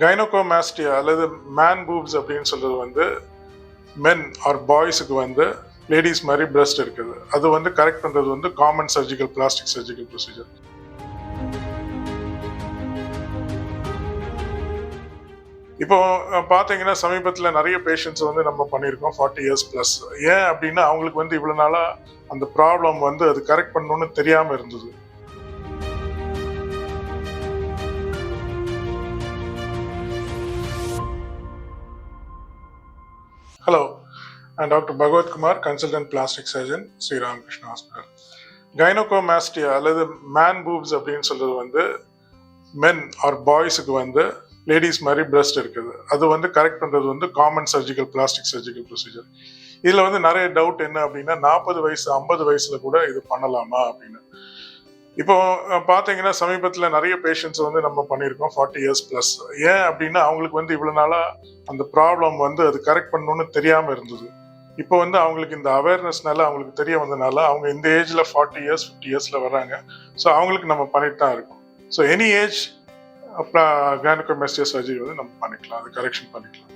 கைனோகோமாஸ்டியா அல்லது man boobs அப்படின்னு சொல்றது வந்து மென் ஆர் பாய்ஸுக்கு வந்து லேடிஸ் மாதிரி பிரஸ்ட் இருக்குது. அது வந்து கரெக்ட் பண்றது வந்து common surgical plastic surgical procedure இப்போ பார்த்தீங்கன்னா சமீபத்தில் நிறைய பேஷண்ட்ஸ் வந்து நம்ம பண்ணியிருக்கோம் ஃபார்ட்டி இயர்ஸ் ப்ளஸ் ஏன் அப்படின்னா அவங்களுக்கு வந்து இவ்வளோ நாளாக அந்த ப்ராப்ளம் வந்து அது கரெக்ட் பண்ணணும்னு தெரியாமல் இருந்தது. ஹலோ நான் doctor Bhagavathkumar consultant plastic surgeon Sriramakrishna hospital gynaecomastia அல்லது மேன் பூப்ஸ் அப்படின்னு சொல்றது வந்து மென் ஆர் பாய்ஸுக்கு வந்து லேடிஸ் மாதிரி பிரஸ்ட் இருக்குது. அது வந்து கரெக்ட் பண்றது வந்து common surgical plastic surgical procedure இதுல வந்து நிறைய டவுட் என்ன அப்படின்னா நாற்பது வயசு ஐம்பது வயசுல கூட இது பண்ணலாமா அப்படின்னு. இப்போ பார்த்தீங்கன்னா சமீபத்தில் நிறைய பேஷண்ட்ஸ் வந்து நம்ம பண்ணியிருக்கோம் ஃபார்ட்டி இயர்ஸ் ப்ளஸ் ஏன் அப்படின்னா அவங்களுக்கு வந்து இவ்வளோ நாளாக அந்த ப்ராப்ளம் வந்து அது கரெக்ட் பண்ணணும்னு தெரியாமல் இருந்தது. இப்போ வந்து அவங்களுக்கு இந்த அவேர்னஸ்னால அவங்களுக்கு தெரிய வந்தனால அவங்க இந்த ஏஜில் ஃபார்ட்டி இயர்ஸ் ஃபிஃப்டி இயர்ஸில் வர்றாங்க. ஸோ அவங்களுக்கு நம்ம பண்ணிட்டு தான் இருக்கோம். ஸோ எனி ஏஜ் அப்புறம் கேனகோமெஸ்டியா சர்ஜரி வந்து நம்ம பண்ணிக்கலாம். அது கரெக்ஷன் பண்ணிக்கலாம்.